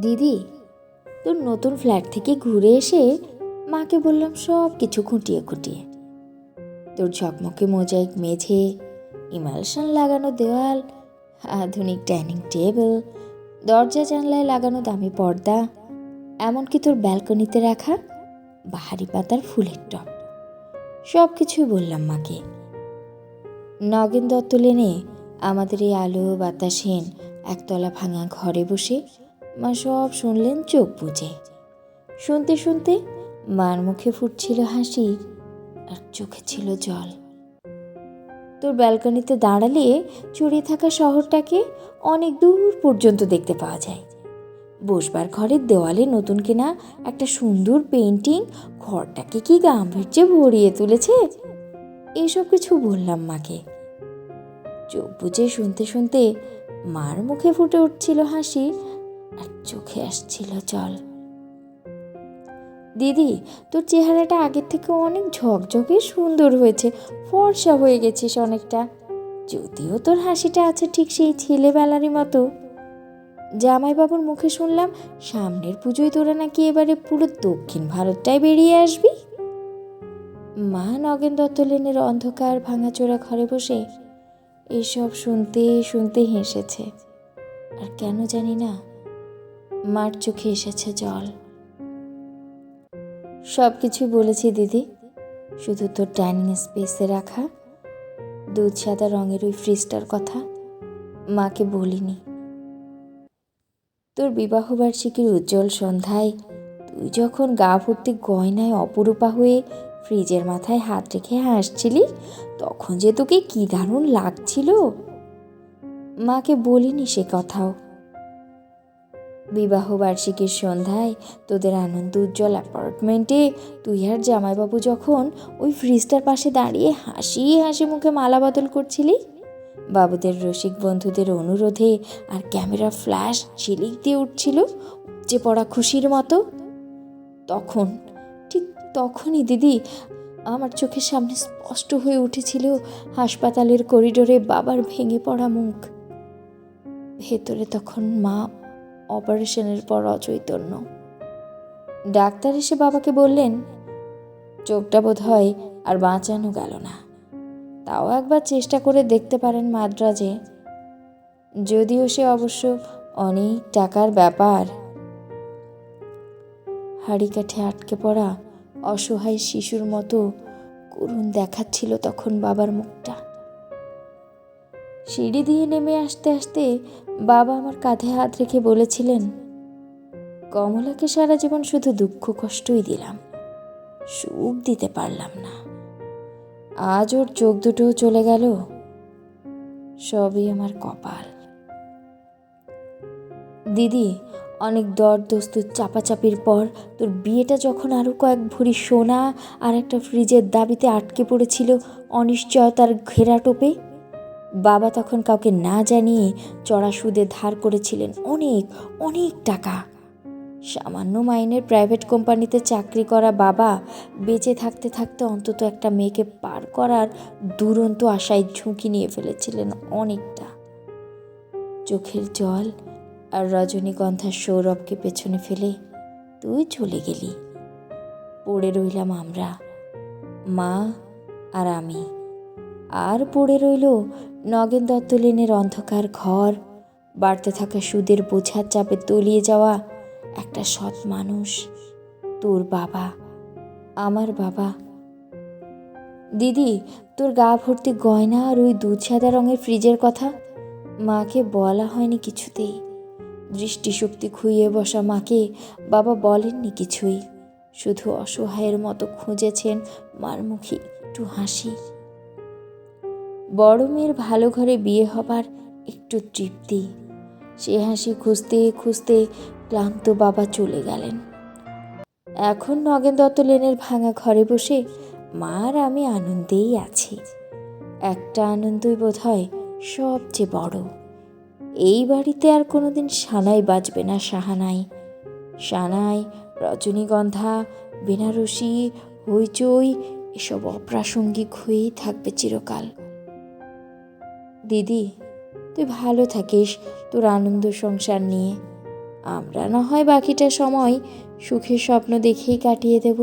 দিদি, তোর নতুন ফ্ল্যাট থেকে ঘুরে এসে মাকে বললাম সব কিছু খুঁটিয়ে খুঁটিয়ে। তোর ঝকমকে মোজাইক মেঝে, ইমালশন লাগানো দেওয়াল, আধুনিক ডাইনিং টেবিল, দরজা জানলায় লাগানো দামি পর্দা, এমনকি তোর ব্যালকনিতে রাখা বাহারি পাতার ফুলের টব। সব কিছুই বললাম মাকে। নগেন দত্ত লেনে আমাদের এই আলো বাতাসহীন একতলা ভাঙা ঘরে বসে মা সব শুনলেন, চোখ বুঝে শুনতে শুনতে মার মুখে ফুটছিল হাসি আর চোখে ছিল জল। তোর ব্যালকনিতে দাঁড়ালে চড়িয়ে থাকা শহরটাকে অনেক দূর পর্যন্ত দেখতে পাওয়া যায়। বসবার ঘরের দেওয়ালে নতুন কেনা একটা সুন্দর পেন্টিং ঘরটাকে কি গাম্ভীর্যে ভরিয়ে তুলেছে? এইসব কিছু বললাম মাকে। চোখ বুঝে শুনতে শুনতে মার মুখে ফুটে উঠছিল হাসি আর চোখে আসছিল জল। দিদি, তোর চেহারাটা আগের থেকে অনেক ঝকঝকে সুন্দর হয়েছে, ফর্সা হয়ে গেছিস অনেকটা। যদিও তোর হাসিটা আছে ঠিক সেই ছেলেবেলারই মতো। জামাইবাবুর মুখে শুনলাম, সামনের পুজোয় তোরা নাকি এবারে পুরো দক্ষিণ ভারতটাই বেরিয়ে আসবি? মা নগেন দত্ত লেনের অন্ধকার ভাঙাচোরা ঘরে বসে এসব শুনতে শুনতে হেসেছে। আর কেন জানি না মার চোখে এসেছে জল। সব কিছু বলেছি, দিদি। শুধু তোর ডাইনিং স্পেসে রাখা, দুধ সাদা রঙের ওই ফ্রিজটার কথা মাকে বলিনি। তোর বিবাহবার্ষিকীর উজ্জ্বল সন্ধ্যায় তুই যখন গা ভর্তি গয়নায় অপরূপা হয়ে ফ্রিজের মাথায় হাত রেখে হাসছিলি, তখন যে তোকে কী দারুণ লাগছিল? মাকে বলিনি সে কথাও। বিবাহ বার্ষিকীর সন্ধ্যায় তোদের আনন্দ উজ্জ্বল অ্যাপার্টমেন্টে তুই আর জামাইবাবু যখন ওই ফ্রিজটার পাশে দাঁড়িয়ে হাসি হাসি মুখে মালা বদল করছিলি? বাবুদের রসিক বন্ধুদের অনুরোধে আর ক্যামেরা ফ্ল্যাশ ঝিলিক দিয়ে উঠছিল যে পড়া খুশির মতো। তখন, ঠিক তখনই দিদি আমার চোখের সামনে স্পষ্ট হয়ে উঠেছিল হাসপাতালের করিডোরে বাবার ভেঙে পড়া মুখ। ভেতরে তখন মা অপারেশনের পর অচৈতন্য। ডাক্তার এসে বাবাকে বললেন, চোখটা বোধ হয় আর বাঁচানো গেল না। তাও একবার চেষ্টা করে দেখতে পারেন মাদ্রাজে। যদিও সে অবশ্য অনেক টাকার ব্যাপার। হাড়ি কাঠে আটকে পড়া অসহায় শিশুর মতো করুণ দেখাচ্ছিল তখন বাবার মুখটা। সিঁড়ি দিয়ে নেমে আসতে আসতে বাবা আমার কাঁধে হাত রেখে বলেছিলেন, কমলাকে সারা জীবন শুধু দুঃখ কষ্টই দিলাম। সুখ দিতে পারলাম না। আজ ওর চোখ দুটোও চলে গেল। সবই আমার কপাল। দিদি, অনেক দর দস্তুর চাপাচাপির পর তোর বিয়েটা যখন আরও কয়েক ভরি সোনা আর একটা ফ্রিজের দাবিতে আটকে পড়েছিল অনিশ্চয়তার ঘেরা টোপে বাবা তখন কাউকে না জানিয়ে চড়া সুদে ধার করেছিলেন অনেক অনেক টাকা। সামান্য মাইনের প্রাইভেট কোম্পানিতে চাকরি করা বাবা বেঁচে থাকতে থাকতে অন্তত একটা মেয়েকে পার করার দুরন্ত আশায় ঝুঁকি নিয়ে ফেলেছিলেন অনেকটা। চোখের জল আর রজনীগন্ধার সৌরভকে পেছনে ফেলে তুই চলে গেলি। পড়ে রইলাম আমরা, মা আর আমি। আর পড়ে রইল নগেন দত্ত লেনের অন্ধকার ঘর, বাড়তে থাকা সুদের বোঝার চাপে তলিয়ে যাওয়া একটা সৎ মানুষ। তোর বাবা, আমার বাবা। দিদি, তোর গা ভর্তি গয়না আর ওই দুধ সাদা রঙের ফ্রিজের কথা? মাকে বলা হয়নি কিছুতেই। দৃষ্টিশক্তি খুইয়ে বসা মাকে বাবা বলেননি কিছুই। শুধু অসহায়ের মতো খুঁজেছেন মার মুখে একটু হাসি। বড় মেয়ের ভালো ঘরে বিয়ে হবার একটু তৃপ্তি। সে হাসি খুঁজতে খুঁজতে ক্লান্ত বাবা চলে গেলেন। এখন নগেন দত্ত লেনের ভাঙা ঘরে বসে মা আর আমি আনন্দেই আছি। একটা আনন্দই বোধ হয় সবচেয়ে বড়। এই বাড়িতে আর কোনোদিন সানাই বাজবে না সাহানাই। সানাই, রজনীগন্ধা, বেনারসি, হইচই এসব অপ্রাসঙ্গিক হয়েই থাকবে চিরকাল। দিদি, তুই ভালো থাকিস তোর আনন্দ সংসার নিয়ে। আমরা না হয় বাকিটা সময় সুখের স্বপ্ন দেখেই কাটিয়ে দেব।